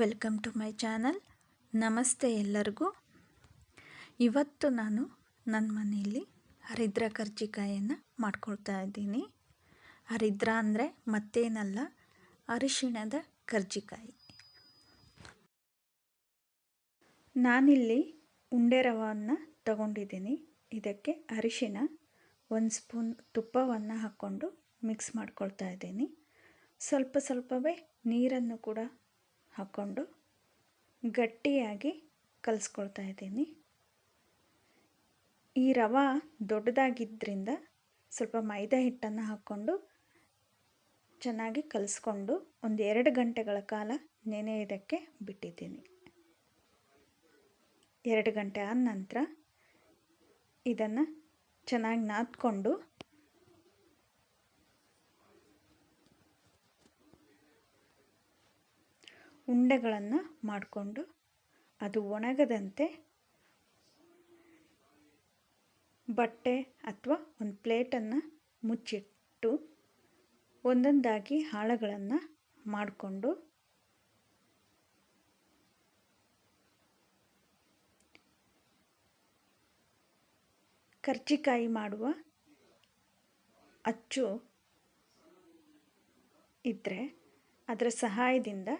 Welcome to my channel. ನಮಸ್ತೆ ಎಲ್ಲರಿಗೂ. ಇವತ್ತು ನಾನು ನನ್ನ ಮನೆಯಲ್ಲಿ ಹರಿದ್ರ ಕರ್ಜಿಕಾಯನ್ನು ಮಾಡ್ಕೊಳ್ತಾ ಇದ್ದೀನಿ. ಹರಿದ್ರ ಅಂದರೆ ಮತ್ತೇನಲ್ಲ, ಅರಿಶಿಣದ ಕರ್ಜಿಕಾಯಿ. ನಾನಿಲ್ಲಿ ಉಂಡೆ ರವನ್ನು ತಗೊಂಡಿದ್ದೀನಿ. ಇದಕ್ಕೆ ಅರಿಶಿಣ, ಒಂದು ಸ್ಪೂನ್ ತುಪ್ಪವನ್ನು ಹಾಕ್ಕೊಂಡು ಮಿಕ್ಸ್ ಮಾಡ್ಕೊಳ್ತಾ ಇದ್ದೀನಿ. ಸ್ವಲ್ಪ ಸ್ವಲ್ಪವೇ ನೀರನ್ನು ಕೂಡ ಹಾಕ್ಕೊಂಡು ಗಟ್ಟಿಯಾಗಿ ಕಲಿಸ್ಕೊಳ್ತಾ ಇದ್ದೀನಿ. ಈ ರವೆ ದೊಡ್ಡದಾಗಿದ್ದರಿಂದ ಸ್ವಲ್ಪ ಮೈದಾ ಹಿಟ್ಟನ್ನು ಹಾಕ್ಕೊಂಡು ಚೆನ್ನಾಗಿ ಕಲಿಸ್ಕೊಂಡು ಒಂದು ಎರಡು ಗಂಟೆಗಳ ಕಾಲ ನೆನೆಯೋದಕ್ಕೆ ಬಿಟ್ಟಿದ್ದೀನಿ. ಎರಡು ಗಂಟೆ ಆದ ನಂತರ ಇದನ್ನು ಚೆನ್ನಾಗಿ ನಾದ್ಕೊಂಡು ಉಂಡೆಗಳನ್ನು ಮಾಡಿಕೊಂಡು ಅದು ಒಣಗದಂತೆ ಬಟ್ಟೆ ಅಥವಾ ಒಂದು ಪ್ಲೇಟನ್ನು ಮುಚ್ಚಿಟ್ಟು ಒಂದೊಂದಾಗಿ ಹಾಳೆಗಳನ್ನು ಮಾಡಿಕೊಂಡು ಕರ್ಜಿಕಾಯಿ ಮಾಡುವ ಅಚ್ಚು ಇದ್ದರೆ ಅದರ ಸಹಾಯದಿಂದ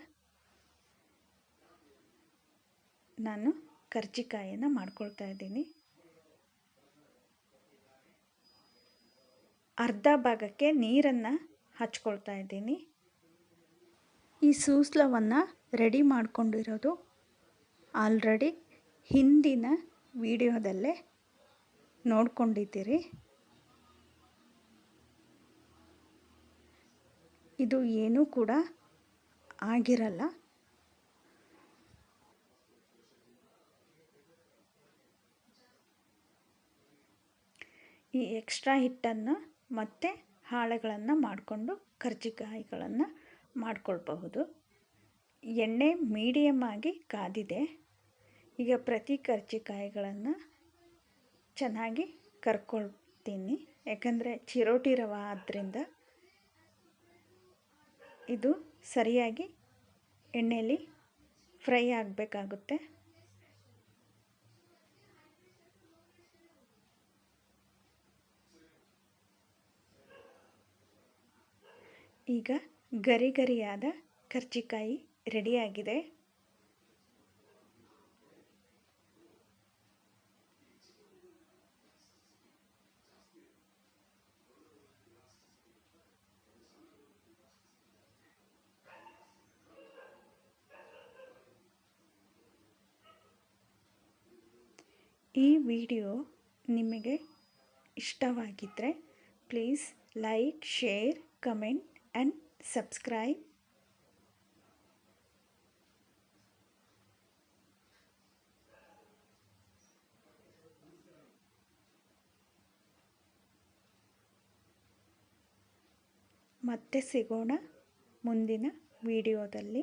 ನಾನು ಕರ್ಜಿಕಾಯನ್ನು ಮಾಡ್ಕೊಳ್ತಾ ಇದ್ದೀನಿ. ಅರ್ಧ ಭಾಗಕ್ಕೆ ನೀರನ್ನು ಹಚ್ಕೊಳ್ತಾ ಇದ್ದೀನಿ. ಈ ಸೂಸ್ಲವನ್ನು ರೆಡಿ ಮಾಡಿಕೊಂಡಿರೋದು ಆಲ್ರೆಡಿ ಹಿಂದಿನ ವಿಡಿಯೋದಲ್ಲೇ ನೋಡ್ಕೊಂಡಿದ್ದೀರಿ. ಇದು ಏನೂ ಕೂಡ ಆಗಿರಲ್ಲ. ಈ ಎಕ್ಸ್ಟ್ರಾ ಹಿಟ್ಟನ್ನು ಮತ್ತೆ ಹಾಳೆಗಳನ್ನು ಮಾಡಿಕೊಂಡು ಕರ್ಜಿಕಾಯಿಗಳನ್ನು ಮಾಡಿಕೊಳ್ಬಹುದು. ಎಣ್ಣೆ ಮೀಡಿಯಮ್ ಆಗಿ ಕಾದಿದೆ. ಈಗ ಪ್ರತಿ ಕರ್ಜಿಕಾಯಿಗಳನ್ನು ಚೆನ್ನಾಗಿ ಕರ್ಕೊಳ್ತೀನಿ. ಯಾಕಂದರೆ ಚಿರೋಟಿ ರವೆ ಆದ್ದರಿಂದ ಇದು ಸರಿಯಾಗಿ ಎಣ್ಣೆಯಲ್ಲಿ ಫ್ರೈ ಆಗಬೇಕಾಗುತ್ತೆ. ಈಗ ಗರಿ ಗರಿಯಾದ ಕರ್ಜಿಕಾಯಿ ರೆಡಿಯಾಗಿದೆ. ಈ ವಿಡಿಯೋ ನಿಮಗೆ ಇಷ್ಟವಾಗಿದ್ದರೆ please like share comment and subscribe ಮತ್ತೆ ಸಿಗೋಣ ಮುಂದಿನ ವಿಡಿಯೋದಲ್ಲಿ.